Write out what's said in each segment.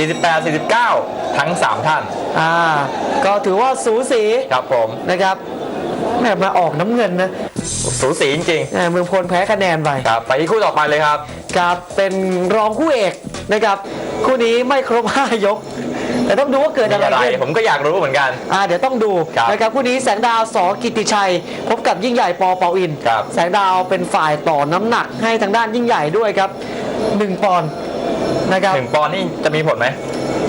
48 49 ทั้ง 3 ท่านอ่าก็ถือว่าสูสีครับผมนะครับแหมมาออกน้ำเงินนะสูสีจริงแหมเมืองพลแพ้คะแนนไป ๆครับไปที่คู่ต่อไปเลยครับ ครับเป็นรองคู่เอกนะครับ คู่นี้ไม่ครบ 5 ยก แต่ต้องดูว่าเกิดมีอะไรอะไรขึ้นผมก็อยากรู้เหมือนกัน อ่าเดี๋ยวต้องดูครับนะครับคู่นี้แสงดาวสอกิตติชัย พบกับยิ่งใหญ่ปอเปาอิน ครับ แสงดาวเป็นฝ่ายต่อน้ำหนักให้ทางด้านยิ่งใหญ่ด้วยครับ 1 ปอนด์ นะครับ หนึ่งปอนด์นี่จะมีผลไหม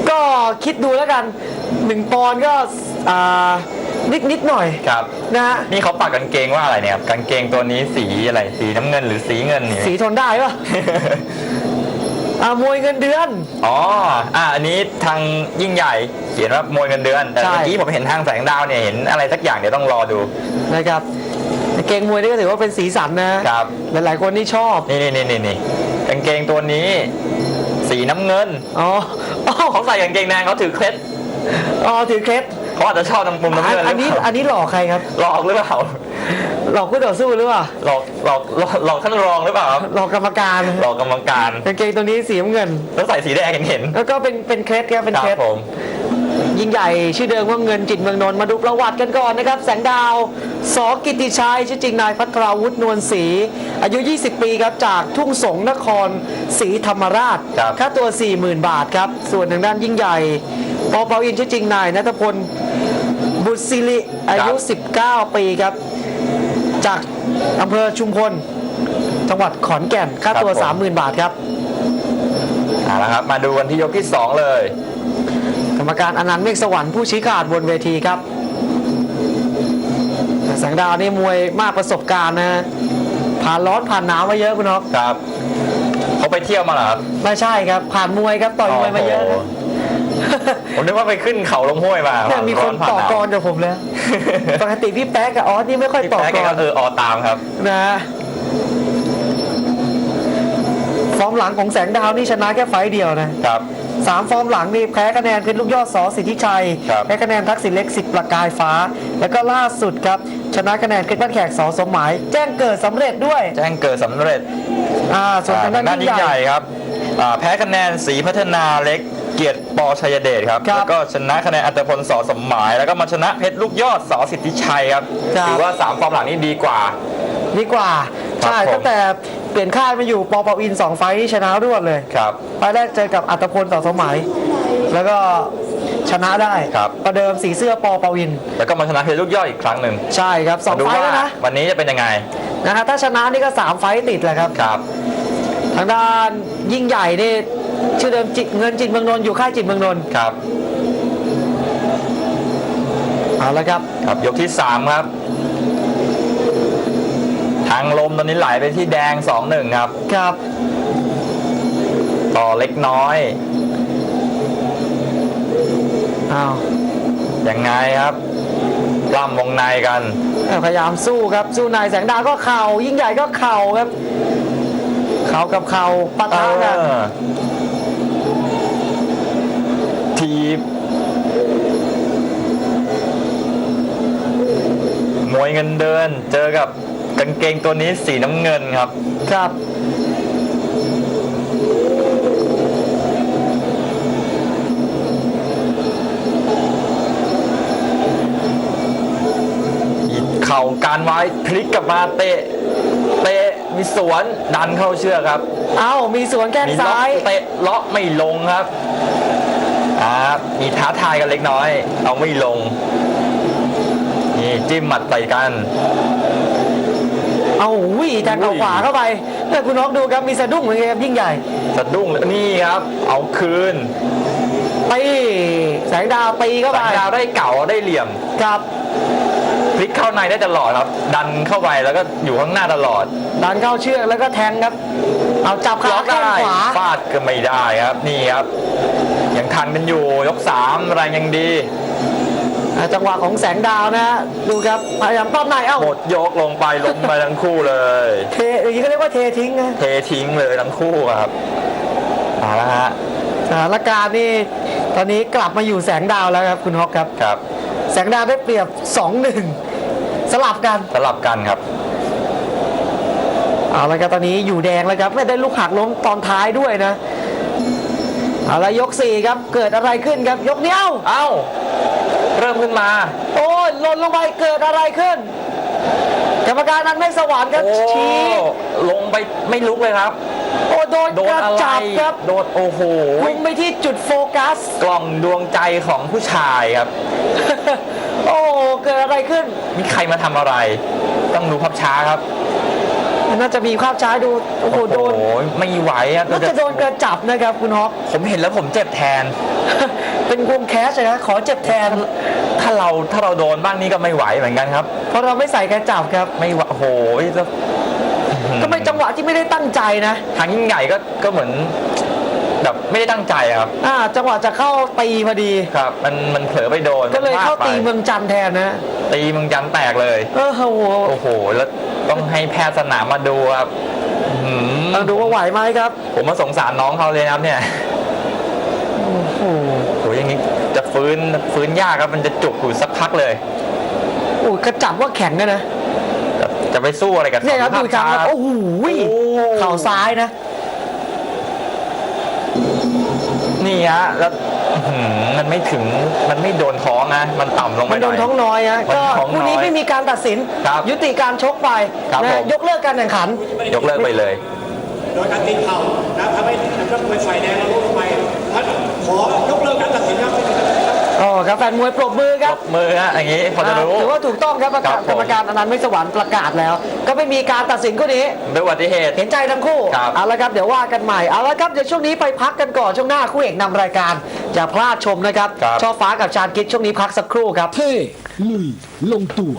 ก็คิดดูแล้วกัน1ปอนด์ก็อ่านิดนิดๆหน่อยครับ นะฮะนี่เขาปักกางเกงว่าอะไรเนี่ยครับกางเกงตัวนี้สีอะไร สีน้ำเงินหรือสีเงินนี่สีทนได้ปะ อ่ามวยเงินเดือน อ๋อ อ่าอันนี้ทางยิ่งใหญ่เขียนว่ามวยเงินเดือน แต่ใช่ เมื่อกี้ผมเห็นทางแสงดาวเนี่ยเห็นอะไรสักอย่างเดี๋ยวต้องรอดู นะครับเกงมวยนี่ก็ถือว่าเป็นสีสันนะครับ หลายๆคนที่ชอบ นี่นี่นี่นี่นี่กางเกงตัวนี้ สีน้ำเงินอ๋ออ๋อเขาใส่กางเกงแดงเขาถือเคล็ดอ๋อถือเคล็ดเขาอาจจะชอบน้ำมุมน้ำเงินหอัรืนอนี้เปล่าอันนี้หลอกใครครับ หลอกหรือเปล่าหลอกคู่ต่อสู้หรือเปล่าหลอกหลอกหลอกหลอกท่านรองหรือเปล่าครับหลอกกรรมการหลอกกรรมการกางเกงตัวนี้สีน้ำเงิน แล้วใส่สีแดงเห็นเห็นแล้วก็เป็นเป็นเคล็ดครับเป็นครัเคล็บดผม ยิ่งใหญ่ชื่อเดิมว่าเงินจิตเมืองนนท์มาดูประวัติกันก่อนนะครับ แสงดาว สอกิติชัยชื่อจริงนายพัทราวุฒินวลศรีอายุ 20 ปีครับจากทุ่งสงนครศรีธรรมราชครับค่าตัว 40,000 บาทครับ ส่วนทางด้านยิ่งใหญ่ปอเปาอินชื่อจริงนายนัทพลบุตรศิริอายุ 19 ปีครับ จากอำเภอชุมพลจังหวัดขอนแก่นค่าตัว30,000 บาทครับ เอาละครับมาดูกันที่ยกที่2เลย กรรมการอนันต์เมฆสวรรค์ผู้ชี้ขาดบนเวทีครับ แสงดาวนี่มวยมากประสบการณ์นะฮะผ่านร้อนผ่านหนาวมาเยอะคุณน็อกครับเขาไปเที่ยวมาเหรอครับไม่ใช่ครับ ผ่านมวยครับต่อยมวยมาเยอะโโหผมนึกว่าไปขึ้นเขาลงห้วยมาเนี่ยมีคนต่อกรกับผมแล้วปกติพี่แป๊กกับออสนี่ไม่ค่อยต่อแพ้แกกก็รเออออตามครับนะฟอร์มหลังของแสงดาวนี่ชนะแค่ไฟเดียวนะครับ สามฟอร์มหลังนี่แพ้คะแนนเพชรลูกยอดสอสิทธิชัย ครับแพ้คะแนนทักษิณเล็กสิบประกายฟ้า แล้วก็ล่าสุดครับชนะคะแนนเพชรบ้านแขกสอสมหมาย แจ้งเกิดสำเร็จด้วยแจ้งเกิดสำเร็จอ่าส่วนทางด้านด้านยิ่ยิ่งงใหใหญ่ญ่ ครับอ่าแพ้คะแนนสีพัฒนาเล็กเกียรติปอชัยเดชครับ ครับแล้วก็ชนะคะแนนอัตพลสอสมหมาย แล้วก็มาชนะเพชรลูกยอดสอสิทธิชัยครับ ครับ ถือว่า 3 ฟอร์มหลังนี้ดีกว่า ดีกว่าครับใช่ผมตั้งแต่ เปลี่ยนค่ายมาอยู่ปอปออินสองไฟท์ที่ชนะรวดเลยครับไฟล์แรกเจอกับอัตพลสอสมหมายแล้วก็ชนะได้ครับ ประเดิมสีเสื้อปอปออิน แล้วก็มาชนะเพชรลูกยอดอีกครั้งหนึ่งใช่ครับสองมาดูไฟล์ว่าแล้วนะวันนี้จะเป็นยังไงนะฮะถ้าชนะนี่ก็สามไฟต์ติดแหละครับ ครับ ทางด้านยิ่งใหญ่นี่ชื่อเดิมจิตเงินจิตเมืองนนท์อยู่ค่ายจิตเมืองนนท์ครับ เอาละครับ ครับยกที่ 3 ครับ ทางลมตอนนี้ไหลไปที่แดง2-1ครับ ครับ ต่อเล็กน้อย อ้าวยังไงครับปล้ำวงในกัน พยายามสู้ครับ สู้นายแสงดาวก็เข่า ยิ่งใหญ่ก็เข่าครับ เข่ากับเข่าปะทะกันเออทีบมวยเงินเดิน เจอกับ กางเกงตัวนี้สีน้ำเงินครับ ครับ เข่าการไว้พลิกกลับมาเตะ เตะมีสวนดันเข้าเชือกครับ เอ้า มีสวนแข้งมีล็อซ้ากย เตะเลาะไม่ลงครับอ่ามีท้าทายกันเล็กน้อย เอาไม่ลง นี่จิ้มหมัดใส่กัน เอาวิ่งแทงเข่าขวาเข้าไปเนี่ยคุณน้องดูครับมีสะดุ้งเหมือนกันครับยิ่งใหญ่สะดุ้งนี่ครับ เอาคืนตีแสงดาวตีเข้าแสไปงดาวได้เก่าได้เหลี่ยมครับพลิกเข้าในได้ตลอดครับ ดันเข้าไปแล้วก็อยู่ข้างหน้าตลอด ดันเข้าเชือกแล้วก็แทงครับ เอาจับขาล็อกแข้งได้ขวาฟาดก็ไม่ได้ครับ นี่ครับยังทันกันอยู่ยกสามแรงยังดีอ่า จังหวะของแสงดาวนะฮะดูครับพยายามป้อมในเอ้าหมดยกลงไปล้มไปทั้งคู่เลย เทอย่างนี้ก็เรียกว่าเททิ้งนะเททิ้งเลยทั้งคู่ครับเอาละฮะสถานการณ์นี่ตอนนี้กลับมาอยู่แสงดาวแล้วครับคุณฮอกครับครับ แสงดาวได้เปรียบ2-1สลับกันสลับกันครับเอาละครับตอนนี้อยู่แดงแล้วครับไม่ได้ลูกหักล้มตอนท้ายด้วยนะเอาละยกสี่ครับเกิดอะไรขึ้นครับยกเดียวเอ้า เริ่มขึ้นมา โอ้ยหล่นลงไปเกิดอะไรขึ้น กรรมการนั้นไม่สวรรค์ครับโอ้ชี้ลงไปไม่ลุกเลยครับ โอ้โดนโดกนระอะไรจับครับโดนโอ้โห พุ่งไปที่จุดโฟกัส กล่องดวงใจของผู้ชายครับ โอ้เกิดอะไรขึ้นนี่ใครมาทำอะไร ต้องดูภาพช้าครับน่าจะมีภาพช้าดู โอ้โหโดนไม่ไหวอะน่าจะโดนกระจับนะครับคุณฮอก ผมเห็นแล้วผมเจ็บแทน เป็นวงแคสเลยนะ ขอเจ็บแทน ถ้าเราถ้าเราโดนบ้างนี่ก็ไม่ไหวเหมือนกันครับ เพราะเราไม่ใส่กระจับครับ ไม่ไหวโอ้โหแล้วก็เป็นจังหวะที่ไม่ได้ตั้งใจนะทางยิ่งใหญ่ก็ก็เหมือนแบบไม่ได้ตั้งใจอะครับ อ่า จังหวะจะเข้าตีพอดีครับ มันมันเผลอไปโดนก็เลยมันพเข้าดไปตีเมืองจันทร์แทนนะ ตีเมึงยันแตกเลยเออโหโอ้โห แล้วต้องให้แพทย์สนามมาดูครับอื้อหือต้องดูว่าไหวไหมครับ ผมมาสงสารน้องเขาเลยนะครับเนี่ย โอ้โห โหอย่างนี้จะ ฟื้นฟื้นยากครับมันจะจุกอยู่สักพักเลยโอ้ยกระจับว่าแข็งนะนะจะจะไปสู้อะไรกับเนี่ยครับภาดูพอีกครั้งครับช้าโอ้โหโอ้เข่าซ้ายนะ นี่ฮะแล้วอื้อหือมันไม่ถึงมันไม่โดนท้องนะมันต่ำลงไปมันโดนหยท้องน้อยฮะมันก็ท้องน้อยคู่นี้ไม่มีการตัดสิน ครับยุติการชกไปครับนะผม ยกเลิกการแข่งขัน ยกเลิกไปเลย โดยการตีเข่านะทำให้นักมวยฝ่ายแดงเราลดลงไปท่านขอยกเลิกการตัดสินครับ อ๋อครับแฟนมวยปรบมือครับมือฮะอย่างนี้พอจะรู้ ถือว่าถูกต้องครับประกาศครับผม กรรมการอนันต์ไม่สวรรค์ประกาศแล้ว ก็ไม่มีการตัดสินคู่นี้ ด้วยอุบัติเหตุ เห็นใจทั้งคู่ ครับ เอาละครับ เดี๋ยวว่ากันใหม่ เอาละครับ เดี๋ยวช่วงนี้ไปพักกันก่อนช่วงหน้าคู่เอกนำรายการ อย่าพลาดชมนะครับ ครับ ช่อฟ้ากับชาญกิจช่วงนี้พักสักครู่ครับ เท่ลุย ลงตัว